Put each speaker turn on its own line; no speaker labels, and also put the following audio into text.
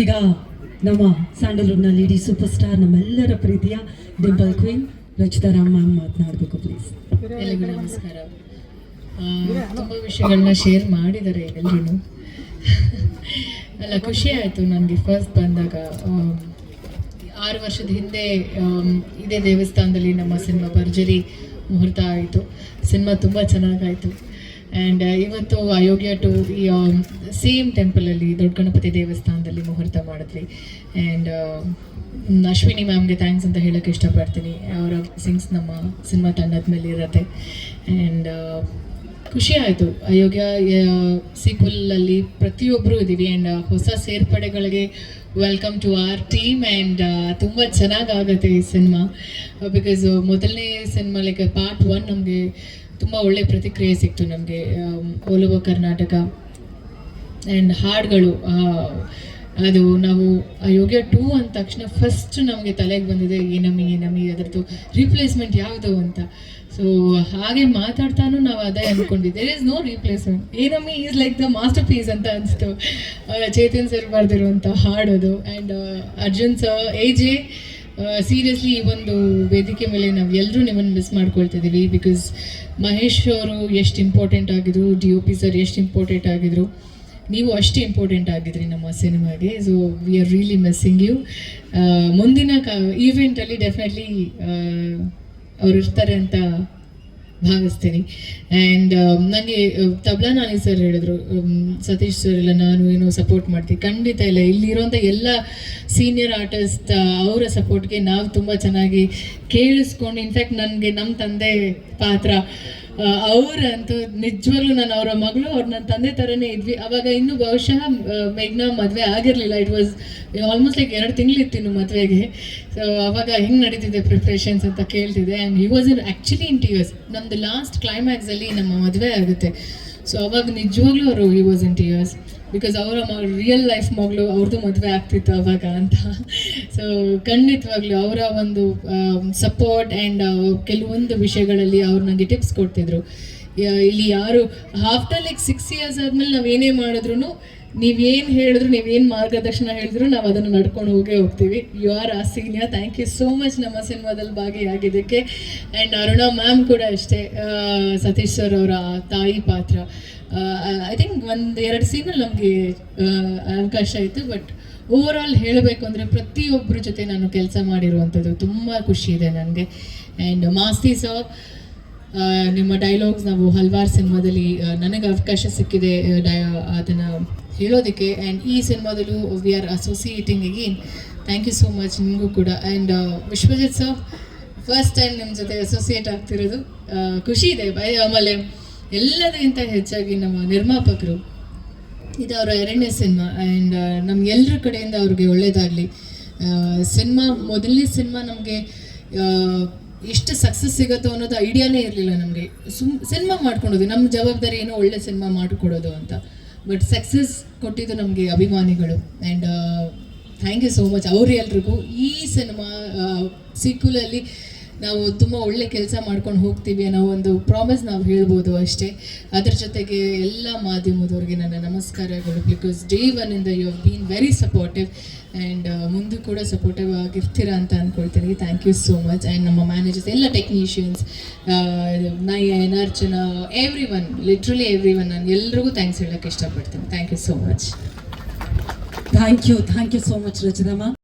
ಈಗ ನಮ್ಮ ಸ್ಯಾಂಡಲ್ವುಡ್ನ lady super star ನಮ್ಮೆಲ್ಲರ ಪ್ರೀತಿಯ dimple queen, Rachita Ram ma'am ಮಾತನಾಡಬೇಕು ಪ್ಲೀಸ್
ಎಲ್ಲರಿಗೂ ನಮಸ್ಕಾರ. ತುಂಬ ವಿಷಯಗಳನ್ನ ಶೇರ್ ಮಾಡಿದ್ದಾರೆ ಎಲ್ಲರೂ ಅಲ್ಲ, ಖುಷಿ ಆಯಿತು ನನಗೆ ಫಸ್ಟ್ ಬಂದಾಗ ಆರು ವರ್ಷದ ಹಿಂದೆ ಇದೇ ದೇವಸ್ಥಾನದಲ್ಲಿ ನಮ್ಮ ಸಿನಿಮಾ ಭರ್ಜರಿ ಮುಹೂರ್ತ ಆಯಿತು. ಸಿನಿಮಾ ತುಂಬ ಚೆನ್ನಾಗಾಯಿತು. ಆ್ಯಂಡ್ ಇವತ್ತು ಅಯೋಗ್ಯ ಟು ಈ ಸೇಮ್ ಟೆಂಪಲಲ್ಲಿ ದೊಡ್ಡ ಗಣಪತಿ ದೇವಸ್ಥಾನದಲ್ಲಿ ಮುಹೂರ್ತ ಮಾಡಿದ್ವಿ. ಆ್ಯಂಡ್ ಅಶ್ವಿನಿ ಮ್ಯಾಮ್ಗೆ ಥ್ಯಾಂಕ್ಸ್ ಅಂತ ಹೇಳೋಕ್ಕೆ ಇಷ್ಟಪಡ್ತೀನಿ. ಅವರ ಸಿಂಗ್ಸ್ ನಮ್ಮ ಸಿನಿಮಾ ತಂಡದ ಮೇಲೆ ಇರತ್ತೆ ಆ್ಯಂಡ್ ಖುಷಿ ಆಯಿತು ಅಯೋಗ್ಯ ಸೀಕ್ವಲಲ್ಲಿ ಪ್ರತಿಯೊಬ್ಬರು ಇದ್ದೀವಿ ಆ್ಯಂಡ್ ಹೊಸ ಸೇರ್ಪಡೆಗಳಿಗೆ welcome to our team and ತುಂಬ ಚೆನ್ನಾಗಾಗುತ್ತೆ ಈ ಸಿನಿಮಾ ಬಿಕಾಸ್ ಮೊದಲನೇ ಸಿನಿಮಾ ಲೈಕ್ ಪಾರ್ಟ್ ಒನ್ ನಮಗೆ ತುಂಬ ಒಳ್ಳೆ ಪ್ರತಿಕ್ರಿಯೆ ಸಿಕ್ತು ನಮಗೆ ಓಲುವ ಕರ್ನಾಟಕ ಆ್ಯಂಡ್ ಹಾಡುಗಳು ಅದು ನಾವು ಯೋಗ್ಯ ಟೂ ಅಂದ ತಕ್ಷಣ ಫಸ್ಟ್ ನಮಗೆ ತಲೆಗೆ ಬಂದಿದೆ ಏನಮ್ಮಿ ಏನಮ್ಮಿ ಅದರದ್ದು ರಿಪ್ಲೇಸ್ಮೆಂಟ್ ಯಾವುದು ಅಂತ. ಸೊ ಹಾಗೆ ಮಾತಾಡ್ತಾನು ನಾವು ಅದೇ ಅಂದ್ಕೊಂಡಿದ್ದೆ ದೇರ್ ಇಸ್ ನೋ ರಿಪ್ಲೇಸ್ಮೆಂಟ್ ಏನಮ್ಮಿ is like the masterpiece ಅಂತ ಅನಿಸ್ತು. ಚೇತನ್ ಸರ್ ಬರೆದಿರುವಂಥ ಹಾಡೋದು. ಆ್ಯಂಡ್ ಅರ್ಜುನ್ ಸರ್ ಜೆ ಸೀರಿಯಸ್ಲಿ ಈ ಒಂದು ವೇದಿಕೆ ಮೇಲೆ ನಾವು ಎಲ್ಲರೂ ನಿಮ್ಮನ್ನು ಮಿಸ್ ಮಾಡ್ಕೊಳ್ತಿದ್ದೀವಿ ಬಿಕಾಸ್ ಮಹೇಶ್ ಅವರು ಎಷ್ಟು ಇಂಪಾರ್ಟೆಂಟ್ ಆಗಿದ್ರು ಡಿ ಒ ಪಿ ಸರ್ ಎಷ್ಟು ಇಂಪಾರ್ಟೆಂಟ್ ಆಗಿದ್ರು. ನೀವು ಅಷ್ಟೇ ಇಂಪಾರ್ಟೆಂಟ್ ಆಗಿದ್ರಿ ನಮ್ಮ ಸಿನಿಮಾಗೆ. So we are really missing you ಮುಂದಿನ ಕ ಈವೆಂಟಲ್ಲಿ ಡೆಫಿನೆಟ್ಲಿ ಅವ್ರು ಇರ್ತಾರೆ ಅಂತ ಭಾವಿಸ್ತೀನಿ. ಆ್ಯಂಡ್ ನನಗೆ ತಬ್ಲಾ ನಾನಿ ಸರ್ ಹೇಳಿದ್ರು ಸತೀಶ್ ಸರ್ ಎಲ್ಲ ನಾನು ಏನೋ ಸಪೋರ್ಟ್ ಮಾಡ್ತೀನಿ ಖಂಡಿತ ಇಲ್ಲ ಇಲ್ಲಿರೋಂಥ ಎಲ್ಲ ಸೀನಿಯರ್ ಆರ್ಟಿಸ್ಟ್ ಅವರ ಸಪೋರ್ಟ್ಗೆ ನಾವು ತುಂಬ ಚೆನ್ನಾಗಿ ಕೇಳಿಸ್ಕೊಂಡು ಇನ್ಫ್ಯಾಕ್ಟ್ ನನಗೆ ನಮ್ಮ ತಂದೆ ಪಾತ್ರ ಅವರಂತೂ ನಿಜವಾಗ್ಲೂ ನಾನು ಅವರ ಮಗಳು ಅವ್ರು ನನ್ನ ತಂದೆ ಥರನೇ ಇದ್ವಿ. ಅವಾಗ ಇನ್ನೂ ಬಹುಶಃ ಮೇಘ್ನ ಮದುವೆ ಆಗಿರಲಿಲ್ಲ. ಇಟ್ ವಾಸ್ ಆಲ್ಮೋಸ್ಟ್ ಲೈಕ್ ಎರಡು ತಿಂಗಳಿತ್ತು ಇನ್ನು ಮದುವೆಗೆ. ಸೊ ಅವಾಗ ಹೆಂಗೆ ನಡೀತಿದೆ ಪ್ರಿಪ್ರೇಷನ್ಸ್ ಅಂತ ಕೇಳ್ತಿದೆ and he was in actually in tears ನಮ್ಮದು ಲಾಸ್ಟ್ ಕ್ಲೈಮ್ಯಾಕ್ಸಲ್ಲಿ ನಮ್ಮ ಮದುವೆ ಆಗುತ್ತೆ. ಸೊ ಅವಾಗ ನಿಜವಾಗ್ಲೂ ಅವರು ಈ ವಾಸ್ ಇನ್ ಟಿಯರ್ಸ್ ಬಿಕಾಸ್ ಅವರ ರಿಯಲ್ ಲೈಫ್ ಮಗಳು ಅವ್ರದ್ದು ಮದುವೆ ಆಗ್ತಿತ್ತು ಅವಾಗ ಅಂತ. ಸೊ ಖಂಡಿತವಾಗ್ಲೂ ಅವರ ಒಂದು ಸಪೋರ್ಟ್ ಆ್ಯಂಡ್ ಕೆಲವೊಂದು ವಿಷಯಗಳಲ್ಲಿ ಅವ್ರು ನನಗೆ ಟಿಪ್ಸ್ ಕೊಡ್ತಿದ್ರು. ಇಲ್ಲಿ ಯಾರು ಆಫ್ಟರ್ ಲೈಕ್ ಸಿಕ್ಸ್ ಇಯರ್ಸ್ ಆದಮೇಲೆ ನಾವು ಏನೇ ಮಾಡಿದ್ರು ನೀವೇನು ಹೇಳಿದ್ರು, ನೀವೇನು ಮಾರ್ಗದರ್ಶನ ಹೇಳಿದ್ರು, ನಾವು ಅದನ್ನು ನಡ್ಕೊಂಡು ಹೋಗೇ ಹೋಗ್ತೀವಿ. You are a senior thank you so much ನಮ್ಮ ಸಿನಿಮಾದಲ್ಲಿ ಭಾಗಿಯಾಗಿದ್ದಕ್ಕೆ. ಆ್ಯಂಡ್ ಅರುಣ ಮ್ಯಾಮ್ ಕೂಡ ಅಷ್ಟೇ. ಸತೀಶ್ ಸರ್ ಅವರ ತಾಯಿ ಪಾತ್ರ. ಐ ಥಿಂಕ್ ಒಂದು ಎರಡು ಸೀನಲ್ಲಿ ನಮಗೆ ಅವಕಾಶ ಇತ್ತು. ಬಟ್ ಓವರ್ ಆಲ್ ಹೇಳಬೇಕು ಅಂದರೆ ಪ್ರತಿಯೊಬ್ಬರ ಜೊತೆ ನಾನು ಕೆಲಸ ಮಾಡಿರುವಂಥದ್ದು ತುಂಬ ಖುಷಿ ಇದೆ ನನಗೆ. ಆ್ಯಂಡ್ ಮಾಸ್ತಿ ಸರ್ ನಿಮ್ಮ ಡೈಲಾಗ್ಸ್ ನಾವು ಹಲವಾರು ಸಿನಿಮಾದಲ್ಲಿ ನನಗೆ ಅವಕಾಶ ಸಿಕ್ಕಿದೆ ಡೈ ಅದನ್ನು ಹೇಳೋದಕ್ಕೆ. ಆ್ಯಂಡ್ ಈ ಸಿನಿಮಾದಲ್ಲೂ we are associating again thank you so much ನಿಮಗೂ ಕೂಡ. And Vishwajit sir first time ನಿಮ್ಮ ಜೊತೆ ಅಸೋಸಿಯೇಟ್ ಆಗ್ತಿರೋದು ಖುಷಿ ಇದೆ. ಬೈ, ಆಮೇಲೆ ಎಲ್ಲದಕ್ಕಿಂತ ಹೆಚ್ಚಾಗಿ ನಮ್ಮ ನಿರ್ಮಾಪಕರು, ಇದು ಅವರ ಎರಡನೇ ಸಿನಿಮಾ. ಆ್ಯಂಡ್ ನಮ್ಗೆಲ್ಲರ ಕಡೆಯಿಂದ ಅವ್ರಿಗೆ ಒಳ್ಳೆಯದಾಗಲಿ ಸಿನಿಮಾ, ಮೊದಲನೇ ಸಿನಿಮಾ ನಮಗೆ ಎಷ್ಟು ಸಕ್ಸಸ್ ಸಿಗುತ್ತೋ ಅನ್ನೋದು ಐಡಿಯಾನೇ ಇರಲಿಲ್ಲ ನಮಗೆ. ಸುಮ್ ಸಿನಿಮಾ ಮಾಡ್ಕೊಡೋದು ನಮ್ಮ ಜವಾಬ್ದಾರಿ ಏನೋ ಒಳ್ಳೆ ಸಿನಿಮಾ ಮಾಡಿಕೊಡೋದು ಅಂತ. ಬಟ್ ಸಕ್ಸಸ್ ಕೊಟ್ಟಿದ್ದು ನಮಗೆ ಅಭಿಮಾನಿಗಳು. And thank you so much ಅವ್ರು ಎಲ್ರಿಗೂ ಈ ಸಿನಿಮಾ ಸೀಕ್ವಲಲ್ಲಿ ನಾವು ತುಂಬ ಒಳ್ಳೆ ಕೆಲಸ ಮಾಡ್ಕೊಂಡು ಹೋಗ್ತೀವಿ ಅನ್ನೋ ಒಂದು ಪ್ರಾಮಿಸ್ ನಾವು ಹೇಳ್ಬೋದು ಅಷ್ಟೇ. ಅದರ ಜೊತೆಗೆ ಎಲ್ಲ ಮಾಧ್ಯಮದವ್ರಿಗೆ ನನ್ನ ನಮಸ್ಕಾರಗಳು ಬಿಕಾಸ್ ಡೇ ಒನ್ ಇಂದ you have been very supportive and ಮುಂದೆ ಕೂಡ ಸಪೋರ್ಟಿವ್ ಆಗಿರ್ತೀರಾ ಅಂತ ಅಂದ್ಕೊಳ್ತೀನಿ thank you so much and ನಮ್ಮ ಮ್ಯಾನೇಜರ್ಸ್ ಎಲ್ಲ ಟೆಕ್ನಿಷಿಯನ್ಸ್ ನಯ ಎನರ್ಚನ everyone literally everyone ನಾನು ಎಲ್ರಿಗೂ ಥ್ಯಾಂಕ್ಸ್ ಹೇಳೋಕ್ಕೆ ಇಷ್ಟಪಡ್ತೀನಿ. Thank you so much
thank you thank you so much Rachita ma'am